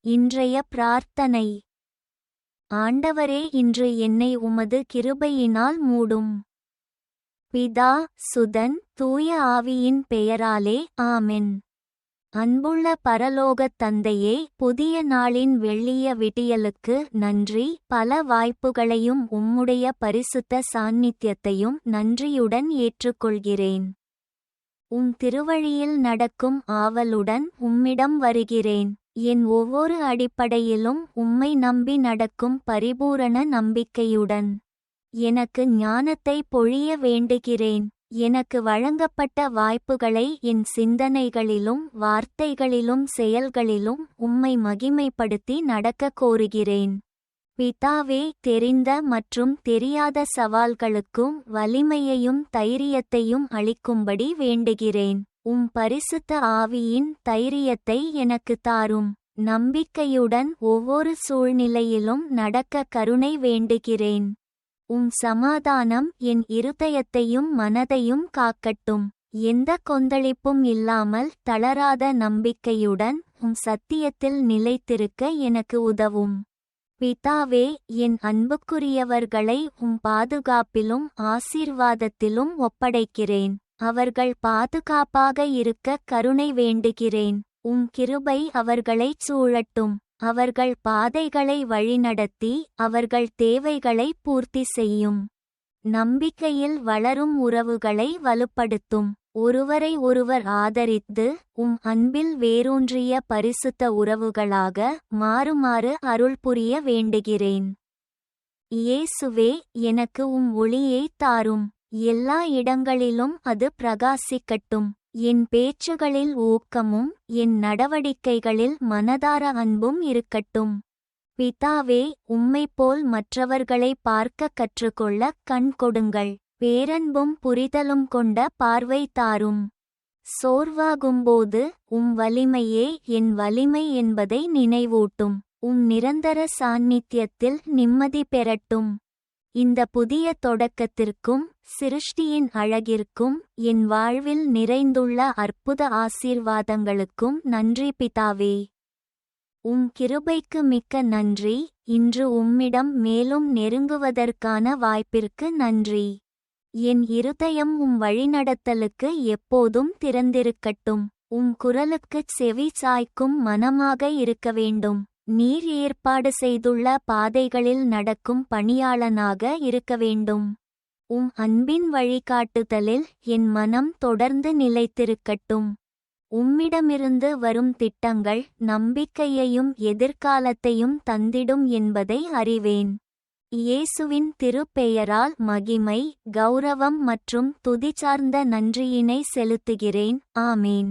இன்றைய பிரார்த்தனை. ஆண்டவரே இன்று என்னை உமது கிருபையினால் மூடும். பிதா சுதன் தூய ஆவியின் பெயராலே ஆமென். அன்புள்ள பரலோகத் தந்தையே புதிய நாளின் வெள்ளிய விடியலுக்கு நன்றி. பல வாய்ப்புகளையும் உம்முடைய பரிசுத்த சாநித்தியத்தையும் நன்றியுடன் ஏற்றுக்கொள்கிறேன். உம் திருவழியில் நடக்கும் ஆவலுடன் உம்மிடம் வருகிறேன். என் ஒவ்வொரு அடிப்படையிலும் உம்மை நம்பி நடக்கும் பரிபூரண நம்பிக்கையுடன் எனக்கு ஞானத்தை பொழிய வேண்டுகிறேன். எனக்கு வழங்கப்பட்ட வாய்ப்புகளை என் சிந்தனைகளிலும் வார்த்தைகளிலும் செயல்களிலும் உம்மை மகிமைப்படுத்தி நடக்க கோருகிறேன். பிதாவே தெரிந்த மற்றும் தெரியாத சவால்களுக்கும் வலிமையையும் தைரியத்தையும் அளிக்கும்படி வேண்டுகிறேன். உம் பரிசுத்த ஆவியின் தைரியத்தை எனக்கு தாரும். நம்பிக்கையுடன் ஒவ்வொரு சூழ்நிலையிலும் நடக்க கருணை வேண்டுகிறேன். உம் சமாதானம் என் இருதயத்தையும் மனதையும் காக்கட்டும். எந்த கொந்தளிப்பும் இல்லாமல் தளராத நம்பிக்கையுடன் உம் சத்தியத்தில் நிலைத்திருக்க எனக்கு உதவும். பிதாவே என் அன்புக்குரியவர்களை உம் பாதுகாப்பிலும் ஆசீர்வாதத்திலும் ஒப்படைக்கிறேன். அவர்கள் பாதுகாப்பாக இருக்க கருணை வேண்டுகிறேன். உம் கிருபை அவர்களைச் சூழட்டும். அவர்கள் பாதைகளை வழிநடத்தி அவர்கள் தேவைகளை பூர்த்தி செய்யும். நம்பிக்கையில் வளரும் உறவுகளை வலுப்படுத்தும். ஒருவரை ஒருவர் ஆதரித்து உம் அன்பில் வேரூன்றிய பரிசுத்த உறவுகளாக மாறுமாறு அருள் புரிய வேண்டுகிறேன். இயேசுவே எனக்கு உம் ஒளியை தாரும். எல்லா இடங்களிலும் அது பிரகாசிக்கட்டும். என் பேச்சுகளில் ஊக்கமும் என் நடவடிக்கைகளில் மனதார அன்பும் இருக்கட்டும். பிதாவே உம்மைப்போல் மற்றவர்களை பார்க்க கற்றுக்கொள்ள கண் கொடுங்கள். பேரன்பும் புரிதலும் கொண்ட பார்வை தாரும். சோர்வாகும்போது உம் வலிமையே என் வலிமை என்பதை நினைவூட்டும். உம் நிரந்தர சாநித்தியத்தில் நிம்மதி பெறட்டும். இந்த புதிய தொடக்கத்திற்கும் சிருஷ்டியின் அழகிற்கும் என் வாழ்வில் நிறைந்துள்ள அற்புத ஆசீர்வாதங்களுக்கும் நன்றி பிதாவே. உம் கிருபைக்கு மிக்க நன்றி இன்று உம்மிடம் மேலும் நெருங்குவதற்கான வாய்ப்பிற்கு நன்றி. என் இருதயம் உம் வழிநடத்தலுக்கு எப்போதும் திறந்திருக்கட்டும் உம் குரலுக்குச் செவி சாய்க்கும் மனமாக இருக்க வேண்டும். நீர் ஏற்பாடு செய்துள்ள பாதைகளில் நடக்கும் பணியாளனாக இருக்க வேண்டும். உம் அன்பின் வழிகாட்டுதலில் என் மனம் தொடர்ந்து நிலைத்திருக்கட்டும். உம்மிடமிருந்து வரும் திட்டங்கள் நம்பிக்கையையும் எதிர்காலத்தையும் தந்திடும் என்பதை அறிவேன். இயேசுவின் திருப்பெயரால் மகிமை கௌரவம் மற்றும் துதி சார்ந்த நன்றியினை செலுத்துகிறேன். ஆமேன்.